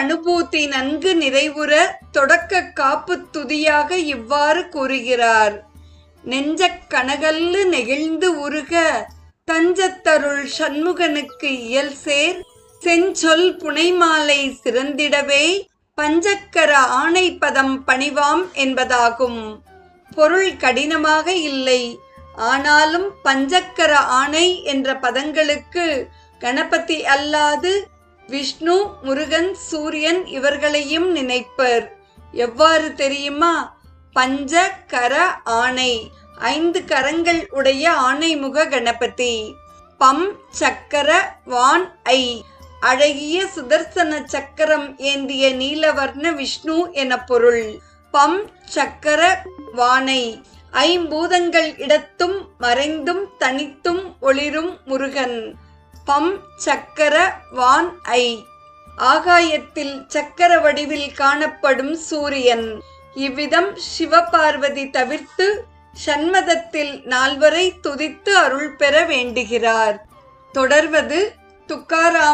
அனுபூதி நன்கு நிறைவுற தொடக்க காப்பு துதியாக இவ்வாறு கூறுகிறார். நெஞ்சக் கனகல்லு நெகிழ்ந்து உருக தஞ்சத்தருள் சண்முகனுக்கு இயல் சேர் செஞ்சொல் புனைமாலை சிறந்திடவே பஞ்சக்கர ஆணை பதம் பணிவாம் என்பதாகும். பொருள் கடினமாக இல்லை ஆனாலும் பஞ்சக்கர ஆணை என்ற பதங்களுக்கு கணபதி அல்லாது விஷ்ணு முருகன் சூரியன் இவர்களையும் நினைப்பர். எவ்வாறு தெரியுமா? பஞ்ச கர ஆணை ஐந்து கரங்கள் உடைய ஆணைமுக கணபதி. பம் சக்கர வான் ஐ. அழகிய சுதர்சன சக்கரம் ஏந்திய நீலவர்ண விஷ்ணு என பொருள். பம் சக்கர வானை. ஐம்பூதங்கள் இடத்தும் மறைந்தும் தனித்தும் ஒளிரும் முருகன். பம் சக்கர வான் ஐ. ஆகாயத்தில் சக்கர வடிவில் காணப்படும் சூரியன். இவ்விதம் சிவபார்வதி தவிர்த்து சண்மதத்தில் நால்வரை துதித்து அருள் பெற வேண்டுகிறார். தொடர்வது துக்காராம்